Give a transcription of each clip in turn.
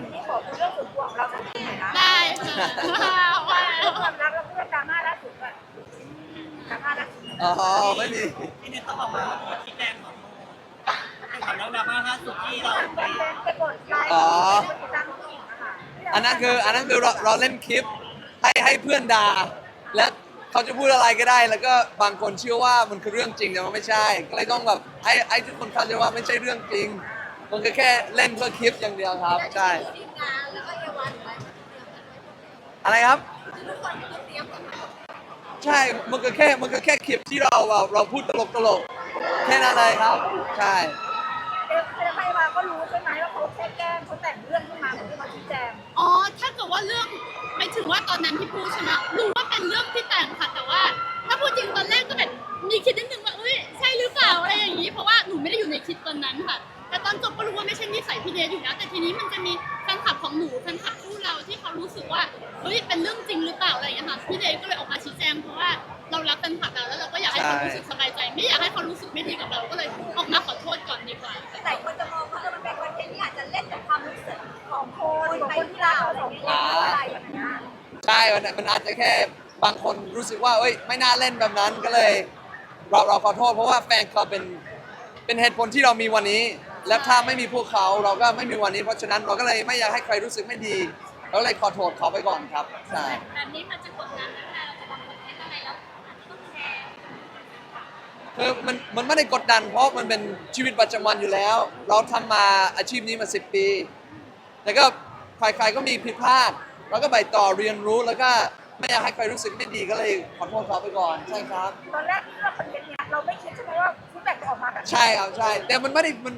แล้วทีนี้ขอคุยเรื่องส่วนตัวของเราสักนิดหน่อยนะได้ค่ะว่าเรื่องความรักเราเพื่อนดราม่าล่าสุดอะดราม่าล่าสุดอ๋อไม่มีที่เนี่ยต้องออกมาชี้แจงของถามเรื่องดราม่าล่าสุดที่เราไปไปกดไลค์อ๋อไปติดตามผู้หญิงอะค่ะอันนั้นคืออันนั้นคือเราเราเล่นคลิปให้ให้เพื่อนด่าและเขาจะพูดอะไรก็ได้ แล้วก็บางคนเชื่อว่ามันคือเรื่องจริงแต่มันไม่ใช่ ก็เลยต้องแบบให้ให้ทุกคนเข้าใจว่าไม่ใช่เรื่องจริง มันก็แค่เล่นเพื่อคลิปอย่างเดียวครับ ใช่ ทีมงานแล้วก็เอวันไว้อะไรครับ ทุกคนต้องเตรียมกันมาใช่ มันก็แค่ มันก็แค่คลิปที่เราแบบเราพูดตลกตลกๆแค่นั้นเลยครับ ใช่เอ๊ะเอ๊ะไม่มาก็รู้ใช่ไหมว่าเขาแค่แกล้งเขาแต่งเรื่องขึ้นมาเหมือนที่มาชี้แจงอ๋อ ถ้าเกิดว่าเรื่องไม่ถึงว่าตอนนั้นที่พูดใช่ไหมรู้ว่าเป็นเรื่องที่แต่งค่ะ แต่ว่า ถ้าพูดจริงตอนแรกก็แบบมีคิดนิดนึงว่าเอ้ยใช่หรือเปล่าอะไรอย่างนี้ เพราะว่าหนูไม่ได้อยู่ในคลิปตอนนั้นค่ะ แต่ตอนจบก็รู้ว่าไม่ใช่นิสัยพี่เดชอยู่แล้ว แต่ทีนี้มันจะมีแฟนคลับของหนูแฟนคลับคู่เราที่เขารู้สึกว่าเฮ้ยเป็นเรื่องจริงหรือเปล่าอะไรอย่างเงี้ยค่ะพี่เดชก็เลยออกมาชี้แจงเพราะว่าเรารักแฟนคลับเราแล้วเราก็อยากให้เขารู้สึกสบายใจ ไม่อยากให้เขารู้สึกไม่ดีกับเราก็เลยออกมาขอโทษก่อนดีกว่าแต่คนจะมองว่ามันเป็นคอนเทนต์ที่อาจจะเล่นกับความรู้สึกของคนของคนที่รักเราสองคนอะไรอย่างเงี้ยใช่มันมันอาจจะแค่บางคนรู้สึกว่าเอ้ยไม่น่าเล่นแบบนั้นก็เลย เราเราขอโทษเพราะว่าแฟนคลับเป็นเป็นเหตุผลที่เรามีวันนี้ และถ้าไม่มีพวกเขาเราก็ไม่มีวันนี้เพราะฉะนั้นเราก็เลยไม่อยากให้ใครรู้สึกไม่ดีเราก็เลยขอโทษเขาไปก่อนครับใช่แบบนี้มันจะกดดันนะเราจะทำคอนเทนต์อะไรแล้วอาจจะต้องแชร์คือมันมันไม่ได้กดดัน เพราะมันเป็นชีวิตประจำวันอยู่แล้ว เราทำมาอาชีพนี้มาสิปีแล้วก็ใครๆก็มีผิดพลาดเราก็ไปต่อเรียนรู้แล้วก็ไม่อยากให้ใครรู้สึกไม่ดีก็เลยขอโทษเขาไปก่อนใช่ครับ ตอนแรกที่เราคอนเทนต์เนี้ยเราไม่คิดใช่ไหมว่าฟีดแบ็กจะออกมาแบบนี้ใช่ครับใช่แต่มันไม่ได้มัน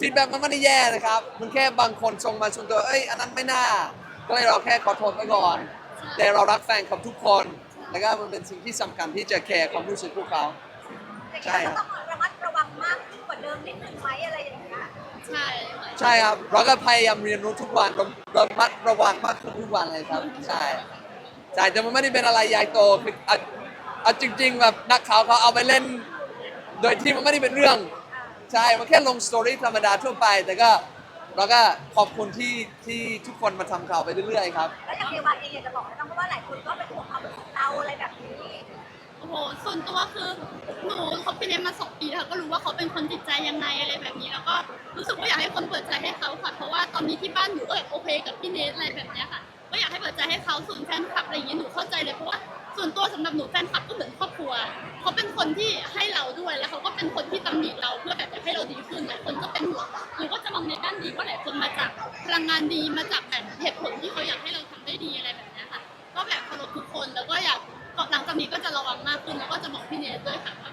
ฟีดแบ็กมันไม่ได้แย่นะครับ มันแค่บางคนส่งมาส่วนตัว เอ้ย อันนั้นไม่น่า ก็เลยเราแค่ขอโทษไปก่อน แต่เรารักแฟนคลับทุกคน แล้วก็มันเป็นสิ่งที่สำคัญที่จะแคร์ความรู้สึกพวกเขา ใช่ครับต้องระมัดระวังมากขึ้นกว่าเดิมนิดนึงไหมอะไรอย่างเงี้ยใช่ค่ะใช่ครับ เราก็พยายามเรียนรู้ทุกวันเราเรามัดระวังมากขึ้นทุกวันเลยครับ ใช่ ใช่ แต่มันไม่ได้เป็นอะไรใหญ่โต คือเอาเอาจริง ๆ แบบนักข่าวเขาเอาไปเล่น โดยที่มันไม่ได้เป็นเรื่อง ใช่ มันแค่ลงสตอรี่ธรรมดาทั่วไป แต่ก็เราก็ขอบคุณที่ที่ทุกคนมาทำข่าวไปเรื่อยๆครับ แล้วอย่างเอวาเองอยากจะบอกให้น้องเพราะว่าหลายคนก็เป็นห่วงความรู้สึกเราอะไรแบบนี้ โอ้โห ส่วนตัวคือหนูเขาไปเรียนมาสองปีแล้วก็รู้ว่าเขาเป็นคนจิตใจยังไงอะไรแบบนี้ แล้วก็รู้สึกว่าอยากให้คนเปิดใจให้เขาค่ะ เพราะว่าตอนนี้ที่บ้านหนูเออโอเคกับพี่เนทอะไรแบบเนี้ยค่ะ ก็อยากให้เปิดใจให้เขาส่วนแฟนคลับอะไรอย่างนี้หนูเข้าใจเลยเพราะว่าส่วนตัวสำหรับหนูแฟนคลับานดีมาจากแบบเหตุผลที่เขาอยากให้เราทำได้ดีอะไรแบบเนี้ยค่ะ ก็แบบเคารพทุกคนแล้วก็อยากหลังจากนี้ก็จะระวังมากขึ้นแล้วก็จะบอกพี่เนทด้วยค่ะว่า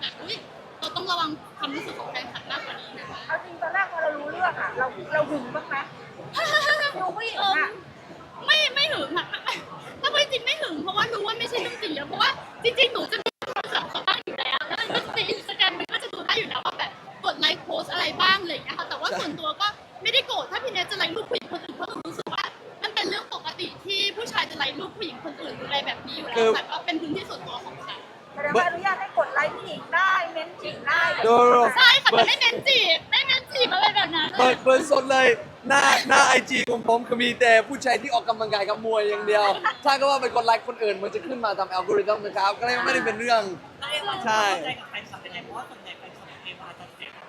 ไลค์รูปผู้หญิงคนอื่นหรืออะไรแบบนี้อยู่แล้คืวอแต่ก็เป็นพื้นที่ส่วนตัวของเขาแสดงว่าอนุญาตให้กดไลค์ผู้หญิงได้ เม้นต์หญิงได้ดูใช่ค่ะแต่ไม่เน้นจีบไม่เน้นจีบอะไรแบบนั้นเปิดเปิดสดเลยหน้าหน้าไอจีของผมก็มีแต่ผู้ชายที่ออกกำลังกายกับมวยอย่างเดียว ถ้าก็ว่าไปกดไลค์คนอื่นมันจะขึ้นมาตามอัลกอริทึมนะครับ ก็เลยไม่ได้เป็นเรื่องแล้วเอวาใช่เข้าใจกับแฟนคลับเป็นไงเพราะว่าส่วนใหญ่แฟนคลับเอวาจะเสียอ๋อ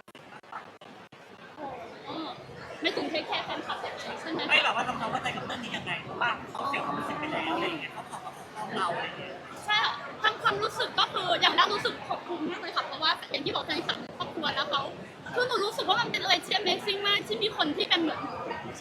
ไม่ถึงแค่แค่แฟนคลับแบบนั้นใช่ไหมไม่แบบว่าทำความเข้าใจกับเรื่องนี้ยังไงเพราะว่าเขาเสียความรู้สึกไปแล้วอะไรอย่างเงี้ยเขาขอมาปกป้องเราอะไรอย่างเงี้ยใช่ค่ะทำความรู้สึกก็คืออย่างแรกรู้สึกขอบคุณมากเลยค่ะเพราะว่าอย่างที่บอกแฟนคลับครอบครัวแล้วเขาคือหนูรู้สึกว่ามันเป็นอะไรที่ Amazing มากที่มีคนที่เป็นเหมือน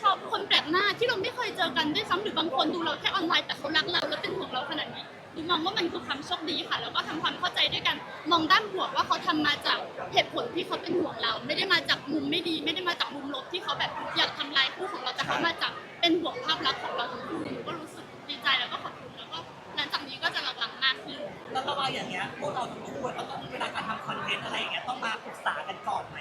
ชอบคนแปลกหน้าที่เราไม่เคยเจอกันด้วยซ้ำหรือบางคนดูเราแค่ออนไลน์แต่เขารักเราแล้วเป็นห่วงเราขนาดนี้ หนูมองว่ามันคือความโชคดีค่ะ แล้วก็ทำความเข้าใจด้วยกัน มองด้านบวกว่าเขาทำมาจากเหตุผลที่เขาเป็นห่วงเรา ไม่ได้มาจากมุมไม่ดี ไม่ได้มาจากมุมลบที่เขาแบบอยากทำลายคู่ของเราแต่เขามาจากเป็นห่วงภาพลักษณ์ของเราทั้งคู่หนูก็รู้สึกดีใจแล้วก็ขอบคุณแล้วก็หลังจากนี้ก็จะระวังมากขึ้น แล้วระหว่างอย่างเงี้ยพวกเราทั้งคู่อะต้องเวลาการทำคอนเทนต์อะไรอย่างเงี้ยต้องมาปรึกษากันก่อนไหม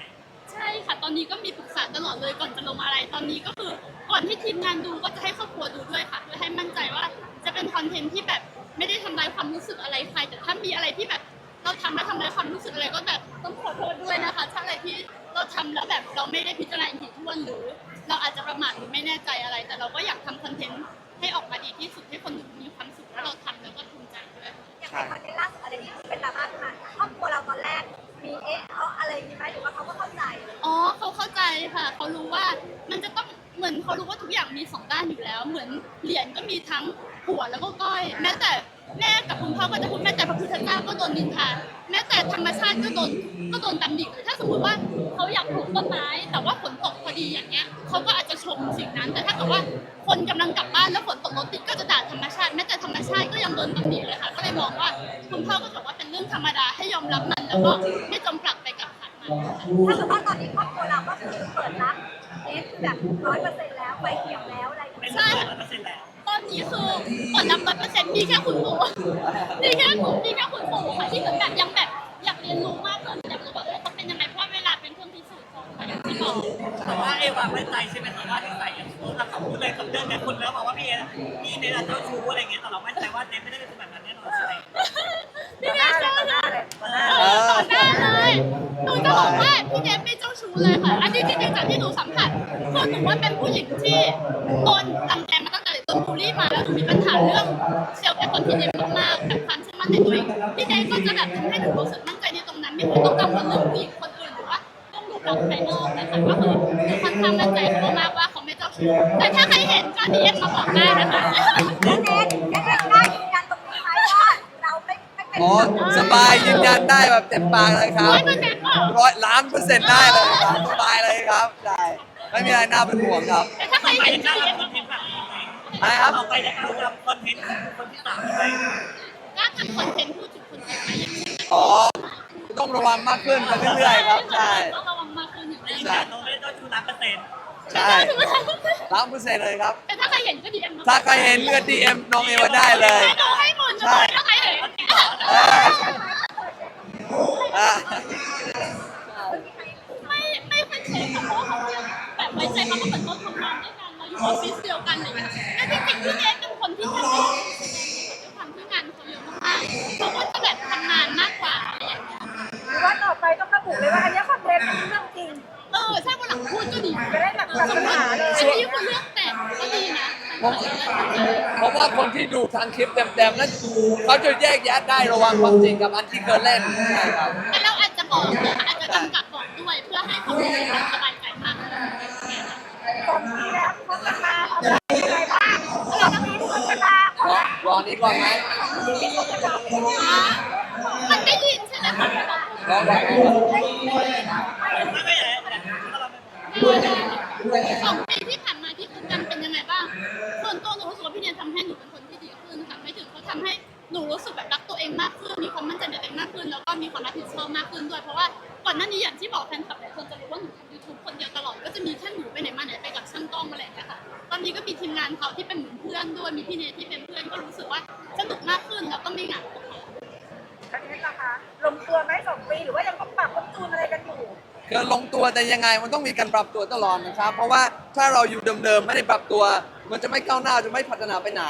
ใช่ค่ะ ตอนนี้ก็มีปรึกษาตลอดเลยก่อนจะลงอะไร ตอนนี้ก็คือก่อนที่ทีมงานดูก็จะให้ครอบครัวดูด้วยค่ะ เพื่อให้มั่นใจว่าจะเป็นคอนเทนต์ที่แบบ ไม่ได้ทำลายความรู้สึกอะไรใคร แต่ถ้ามีอะไรที่แบบเราทำแล้วทำลายความรู้สึกอะไรก็แบบต้องขอโทษด้วยนะคะ ถ้าอะไรที่เราทำแล้วแบบเราไม่ได้พิจารณาอย่างถี่ถ้วนหรือ เราอาจจะประมาทหรือไม่แน่ใจอะไร แต่เราก็อยากทำคอนเทนต์ให้ออกมาดีที่สุดให้คนดูมีความสุขแล้วเราทำแล้วก็ภูมิใจด้วยอย่างในคอนเทนต์ล่าสุดอะไรที่เป็นดราม่าขึ้นมาครอบครัวเราตอนแรกมีเอ๊ะเขาอะไรมีไหมหรือว่าเขาก็เข้าใจอ๋อเขาเข้าใจค่ะเขารู้ว่ามันจะต้องเหมือนเขารู้ว่าทุกอย่างมีสองด้านอยู่แล้ว เหมือนเหรียญก็มีทั้งหัวแล้วก็ก้อยแม้แต่แม่กับคุณพ่อก็จะพูดแม้แต่พระพุทธเจ้าก็โดนนินทาแม้แต่ธรรมชาติก็โดนก็โดนตำหนิเลยถ้าสมมติว่าเขาอยากปลูกต้นไม้ แต่ว่าฝนตกพอดีอย่างเงี้ยเขาก็อาจจะชมสิ่งนั้น แต่ถ้าเกิดว่าคนกำลังกลับบ้านแล้วฝนตกรถติดก็จะด่าธรรมชาติแม้แต่ธรรมชาติก็ยังโดนตำหนิเลยค่ะก็เลยมองว่าคุณพ่อก็บอกว่าเป็นเรื่องธรรมดาให้ยอมรับมันแล้วก็ไม่จมปลักไปกับมันค่ะถ้าสมมติว่าตอนนี้ครอบครัวเราก็คือเปิดรับเอ๊ะคือแบบร้อยเปอร์เซ็นต์แล้วไฟเขียวแล้วอะไรอย่างเป็เงี้นยร้อยเปอร์เซ็นต์แล้วต อนนี้คือผลลัพธ์ร้อยเปอร์เซ็นต์มีแค่คุณปู่มีแค่คุณมีแค่คุณปู่ค่ะที่เหมือนแบบยังแบบอยากเรียนรู้มากเลยอยากรู้ว่าเออเขาเป็นยังไงเพราะว่าเวลาเป็นเครื่องพิสูจน์ของค่ะอย่างที่บอกแต่ว่าเอวาไม่ใจใช่ไหมคะว่าที่ใส่อย่างพูดแล้วเขาพูดเลยกับเรื่องเนี้ยคนแล้วบอกว่าพี่เอพี่เนทเจ้าชู้อะไรเงี้ยแต่เราไม่ใจว่าเนทไม่ได้เป็นคนแบบนั้นแน่นอนใช่ไหมพี่เนทเจ้าต่อหชู้น้าเลยต่อหน้าเออต่อหน้าเลยหนูจะบอกว่าพี่เนทไม่เจ้าชู้เลยค่ะอันนี้จริงๆจากที่หนูสัมผัสคือหนูว่าเป็นผู้หญิงที่โดนตำแกมาตั้งแต่ หนูมีปัญหาเรื่องเซลล์แอนคอนฟิเดนมากๆแบบความเชื่อมั่นในตัวเองพี่เนทก็จะแบบทำให้หนูรู้สึกมั่นใจในตรงนั้นไม่เคยต้องกังวลเรื่องผู้หญิงคนอื่นหรือว่าเรื่องรูปลักษณ์ภายนอกนะคะก็คือหนูค่อนข้างมั่นใจเขามากว่าเขาไม่เจ้าชู้แต่ถ้าใครเห็นก็ดีเอ็มมาบอกได้นะคะแล้วเนทเนทกล้ยืนยันตรงนี้ไหมว่าเราไม่ไม่เป็นอ๋อสบายยืนยันได้แบบเต็มปากเลยครับร้อยล้านเปอร์เซ็นต์ได้เลยครับสบายเลยครับใช่ไม่มีอะไรน่าเป็นห่วงครับแต่ถ้าใครเห็นก็ดีเอ็มทำ อะไรครับ เอาไปจะกล้าทำคอนเทนต์คนที่สามไหมกล้าทำคอนเทนต์พูดถึงคนอื่นไหมอย่างเช่นอ๋อ ต้องระวังมากขึ้นไปเรื่อยๆครับ ใช่ ต้องระวังมากขึ้นอย่างยืนแน่ยันเราไม่ได้เจ้าชู้ร้อยเปอร์เซ็นต์ใช่ล้านเปอร์เซ็นต์เลยครับ แต่ถ้าใครเห็นก็ดีเอ็มถ้าใครเห็นเลือดดีเอ็มน้องเอวาได้เลยให้ พูดก็ดีจะได้แบบตัดปัญหาเลยอันนี้คือเรื่องแต่งก็ดีนะเพราะว่าคนที่ดูทางคลิปเต็มๆนั้นเขาจะแยกแยะได้ระหว่างความจริงกับอันที่เกินเล่นใช่ครับแต่เราอาจจะบอกนะคะอาจจะกำกับบอกด้วยเพื่อให้เขารู้สึกสบายใจมากขึ้นสองปีแล้วพบกันมาเอาไปยังไงบ้างเราจะมีพบกันมารอรอนี้ก่อนไหมมันได้ยินใช่ไหมคะรอก่อนาเราไม่สองปีที่ผ่านมาที่คุยกันเป็นยังไงบ้างส่วนตัวหนูรู้สึกว่าพี่เนียนทำให้หนูเป็นคนที่ดีขึ้นค่ะไม่ถึงเขาทำให้หนูรู้สึกแบบรักตัวเองมากขึ้น มีความมั่นใจในตัวเองมากขึ้น แล้วก็มีความรับผิดชอบมากขึ้นด้วย เพราะว่าก่อนหน้านี้อย่างที่บอกแฟนคลับหลายคนจะรู้ว่าหนูทำยูทูบคนเดียวตลอด ก็จะมีแค่หนูไปไหนมาไหนไปกับช่างกล้องอะไรอย่างเงี้ยค่ะ ตอนนี้ก็มีทีมงานเขาที่เป็นเหมือนเพื่อนด้วย มีพี่เนยที่เป็นเพื่อน ก็รู้สึกว่าสนุกมากขึ้น แล้วก็ไม่เหงาค่ะอันนี้นะคะลงตัวไหมสองปีหรือว่ายังต้องปรับต้องจูนอะไรกันอยู่ คือลงตัวแต่ยังไงมันต้องมีการปรับตัวตลอดนะครับ เพราะว่าถ้าเราอยู่เดิมๆไม่ได้ปรับตัว มันจะไม่ก้าวหน้าจะไม่พัฒนาไปไหน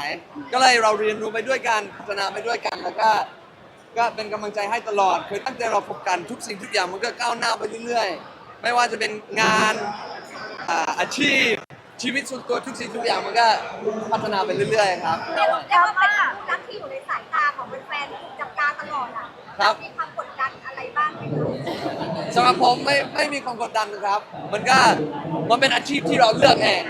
ก็เลยเราเรียนรู้ไปด้วยกันพัฒนาไปด้วยกันแล้วก็ ก็เป็นกำลังใจให้ตลอดคือตั้งแต่เราพบกันทุกสิ่งทุกอย่างมันก็ก้าวหน้าไปเรื่อยๆ ไม่ว่าจะเป็นงานอ่าอาชีพชีวิตส่วนตัวทุกสิ่งทุกอย่างมันก็พัฒนาไปเรื่อยๆครับเรียกว่าเรียกว่าเป็นผู้รักที่อยู่ในสายตาของแฟนๆถูกจับตาตลอดอะครับ มีความกดดันอะไรบ้างไหมคะสำหรับผมไม่ไม่มีความกดดันนะครับ มันก็มันเป็นอาชีพที่เราเลือกเอง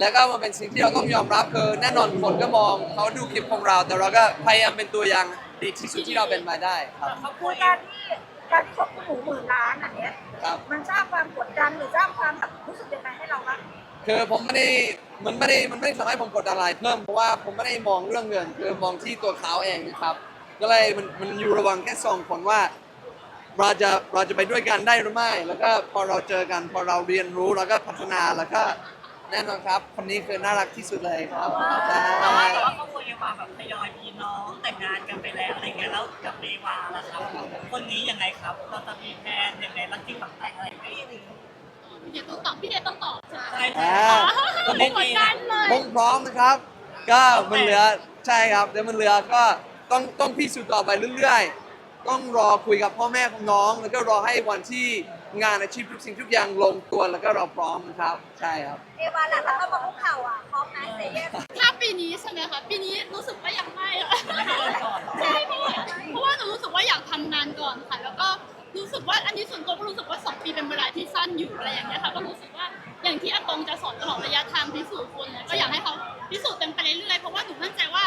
แล้วก็มันเป็นสิ่งที่เราต้องยอมรับคือแน่นอนคนก็มองเขาดูคลิปของเรา แต่เราก็พยายามเป็นตัวอย่างดีที่สุดที่เราเป็นมาได้ครับ เขาคุคืยอการที่การที่ส่งหมูหมื่นล้านอันเนี้ยครับ มันสร้างความกดดันหรือสร้างความแบบรู้สึกยังไงให้เราบ้างคือผมไม่ได้มันไม่ได้มันไม่ได้ทำให้ผมกดดันอะไรเพิ่มเพราะว่าผมไม่ได้มองเรื่องเงิน คือมองที่ตัวเขาเองนะครับ ก็เลยมันมันอยู่ระหว่างแค่สองคนว่า เราจะเราจะไปด้วยกันได้หรือไม่ แล้วก็พอเราเจอกันพอเราเรียนรู้แล้วก็พัฒนาแล้วก็แน่นอนครับ คนนี้คือน่ารักที่สุดเลยครับใช่แต่ว่าแต่ว่าเขาคุยกันมาแบบทยอยมีน้องแต่งงานกันไปแล้วอะไรเงี้ยแล้วกับเนวาล่ะครับคนนี้ยังไงครับเราจะมีแพลนยังไงรักจริงฝังแต่งอะไรไหมพี่เนยต้องตอบพี่เนยต้องตอบใช่ไหมใช่อ่าก็ไม่กดดันเลยผมพร้อมนะครับ ก็มันเหลือใช่ครับเดี๋ยวมันเหลือก็ต้องต้องพิสูจน์ต่อไปเรื่อยๆ ต้องรอคุยกับพ่อแม่ของน้อง แล้วก็รอให้วันที่งานอาชีพทุกสิ่งทุกอย่างลงตัวแล้วก็เราพร้อมครับ ใช่ครับ เอวาล่ะแล้วก็มาคุกเข่าอะพร้อมไหมเซเยสถ้าปีนี้ใช่ไหมคะปีนี้รู้สึกว่ายังไม่อะไม่ให้เราก่อนเหรอใช่เพราะว่าเพราะว่าหนูรู้สึกว่าอยากทำงานก่อนค่ะ แล้วก็รู้สึกว่าอันนี้ส่วนตัวก็รู้สึกว่าสองปีเป็นเวลาที่สั้นอยู่อะไรอย่างเงี้ยค่ะก็รู้สึกว่าอย่างที่อากงจะสอนตลอดระยะทางพิสูจน์คนเนี่ยก็อยากให้เขาพิสูจน์กันไปเรื่อยๆเพราะว่าหนูมั่นใจว่า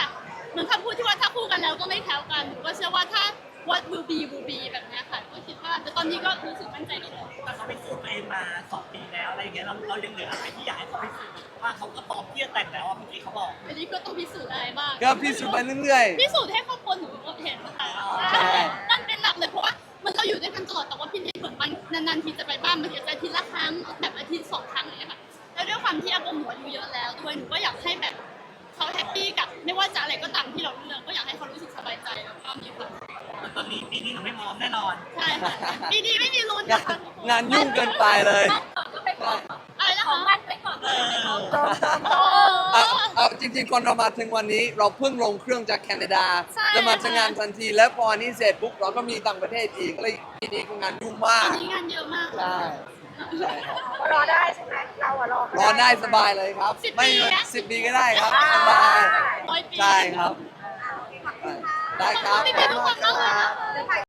what will be will be แบบเนี้ยค่ะ ก็คิดว่าแต่ตอนนี้ก็รู้สึกมั่นใจในตัวแต่เขาไปสูตรตัวเองมาสองปีแล้วอะไรอย่างเงี้ยเราเรายังเหลืออะไรที่อยากให้เขาไปสูตรว่าเขาก็พร้อมที่จะแต่งแล้วอะเมื่อกี้เขาบอกอันนี้ก็ต้องพิสูจน์อะไรบ้างก็พิสูจน์ไปเรื่อย พิสูจน์ให้ครอบครัวหนูเห็นค่ะใช่ นั่นเป็นหลักเลยเพราะว่ามันเราอยู่ด้วยกันตลอดแต่ว่าพี่นิดเหมือนมันนานๆทีจะไปบ้านมันจะอาทิตย์ละครั้งแบบอาทิตย์สองครั้งอะไรอย่างเงี้ยค่ะแล้วด้วยความที่อากงหนูอายุเยอะแล้วด้วยหนูก็อยากให้แบบเขาแฮปปี้กับไม่ว่าจะอะไรก็ตามที่เราเลือก นนี้ปีนี้หนูไม่พร้อมแน่นอนใช่ค่ะปีนี้ไม่มีลุ้นๆงานะนคะงานยุ่งเกินไปเลยก็ไปก่อนอะไรนะขอคะงมันไปก่อนเลยไม่พร้อมเอเอาอเอาจริงๆก่อนเรามาถึงวันนี้ เราเพิ่งลงเครื่องจากแคนาดาใช่ จะมาทำงานทันที แล้วพออันนี้เสร็จปุ๊บเราก็มีต่างประเทศอีกเลยปีนี้ก็งานยุ่งมาตอนกนี้งานเยอะมากใช่ใช่ครับรอได้ใช่ไหมเราอะรอรอได้สบายเลยครับสิบไม่ปีนะ สิบปีก็ได้ครับสบายร้อยปี ใช่ครับ อ่าโอเคขอบคุณค่ะได้ครับ